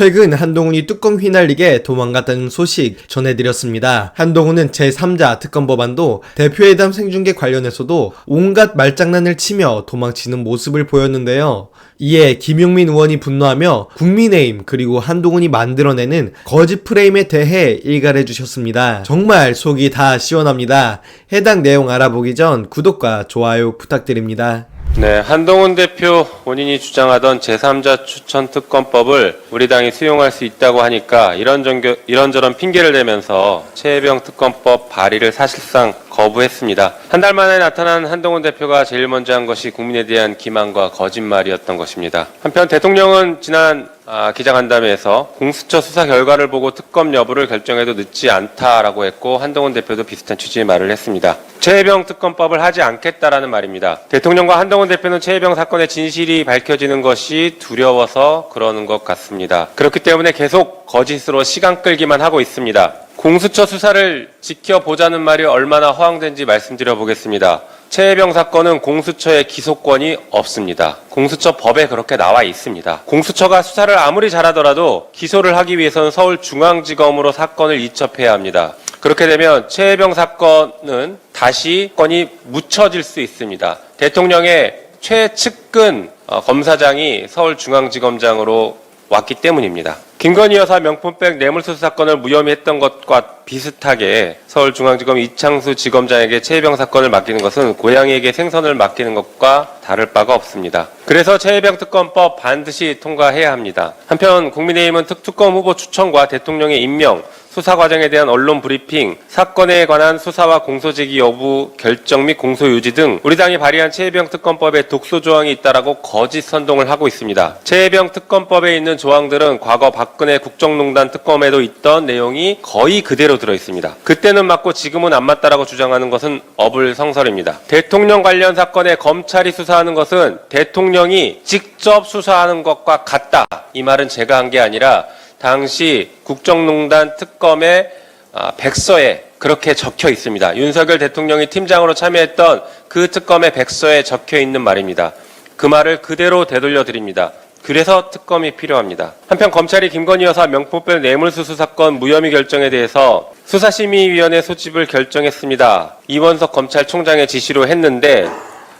최근 한동훈이 뚜껑 휘날리게 도망갔다는 소식 전해드렸습니다. 한동훈은 제3자 특검 법안도 대표회담 생중계 관련해서도 온갖 말장난을 치며 도망치는 모습을 보였는데요. 이에 김용민 의원이 분노하며 국민의힘 그리고 한동훈이 만들어내는 거짓 프레임에 대해 일갈해 주셨습니다. 정말 속이 다 시원합니다. 해당 내용 알아보기 전 구독과 좋아요 부탁드립니다. 네, 한동훈 대표 본인이 주장하던 제3자 추천 특검법을 우리 당이 수용할 수 있다고 하니까 이런저런, 이런저런 핑계를 대면서 최혜병 특검법 발의를 사실상 거부했습니다. 한 달 만에 나타난 한동훈 대표가 제일 먼저 한 것이 국민에 대한 기만과 거짓말이었던 것입니다. 한편 대통령은 지난 아, 기자간담회에서 공수처 수사 결과를 보고 특검 여부를 결정해도 늦지 않다라고 했고 한동훈 대표도 비슷한 취지의 말을 했습니다. 최혜병 특검법을 하지 않겠다라는 말입니다. 대통령과 한동훈 대표는 최혜병 사건의 진실이 밝혀지는 것이 두려워서 그러는 것 같습니다. 그렇기 때문에 계속 거짓으로 시간 끌기만 하고 있습니다. 공수처 수사를 지켜보자는 말이 얼마나 허황된지 말씀드려 보겠습니다. 최혜병 사건은 공수처의 기소권이 없습니다. 공수처 법에 그렇게 나와 있습니다. 공수처가 수사를 아무리 잘하더라도 기소를 하기 위해서는 서울중앙지검으로 사건을 이첩해야 합니다. 그렇게 되면 최혜병 사건은 다시 건이 묻혀질 수 있습니다. 대통령의 최측근 어, 검사장이 서울중앙지검장으로 왔기 때문입니다. 김건희 여사 명품백 뇌물수수 사건을 무혐의 했던 것과 비슷하게 서울중앙지검 이창수 지검장에게 최혜병 사건을 맡기는 것은 고양이에게 생선을 맡기는 것과 다를 바가 없습니다. 그래서 최혜병 특검법 반드시 통과해야 합니다. 한편 국민의힘은 특특검 후보 추천과 대통령의 임명, 수사 과정에 대한 언론 브리핑, 사건에 관한 수사와 공소제기 여부 결정 및 공소 유지 등 우리 당이 발의한 최혜병 특검법에 독소 조항이 있다라고 거짓 선동을 하고 있습니다. 최혜병 특검법에 있는 조항들은 과거 박근혜 국정농단 특검에도 있던 내용이 거의 그대로 들어 있습니다. 그때는 맞고 지금은 안 맞다라고 주장하는 것은 어불성설입니다. 대통령 관련 사건에 검찰이 수사하는 것은 대통령이 직접 수사하는 것과 같다. 이 말은 제가 한 게 아니라 당시 국정농단 특검의 아, 백서에 그렇게 적혀 있습니다. 윤석열 대통령이 팀장으로 참여했던 그 특검의 백서에 적혀 있는 말입니다. 그 말을 그대로 되돌려 드립니다. 그래서 특검이 필요합니다. 한편 검찰이 김건희 여사 명품백 뇌물수수 사건 무혐의 결정에 대해서 수사심의위원회 소집을 결정했습니다. 이원석 검찰총장의 지시로 했는데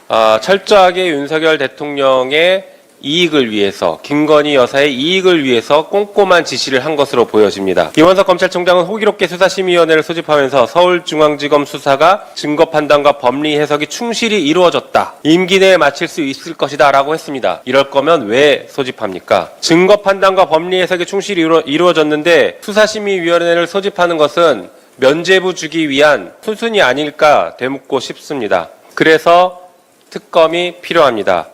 아, 철저하게 윤석열 대통령의 이익을 위해서 김건희 여사의 이익을 위해서 꼼꼼한 지시를 한 것으로 보여집니다. 이원석 검찰총장은 호기롭게 수사심의위원회를 소집하면서 서울중앙지검 수사가 증거 판단과 법리 해석이 충실히 이루어졌다. 임기 내에 마칠 수 있을 것이다라고 했습니다. 이럴 거면 왜 소집합니까? 증거 판단과 법리 해석이 충실히 이루어, 이루어졌는데 수사심의위원회를 소집하는 것은 면죄부 주기 위한 순순이 아닐까 되묻고 싶습니다. 그래서 특검이 필요합니다.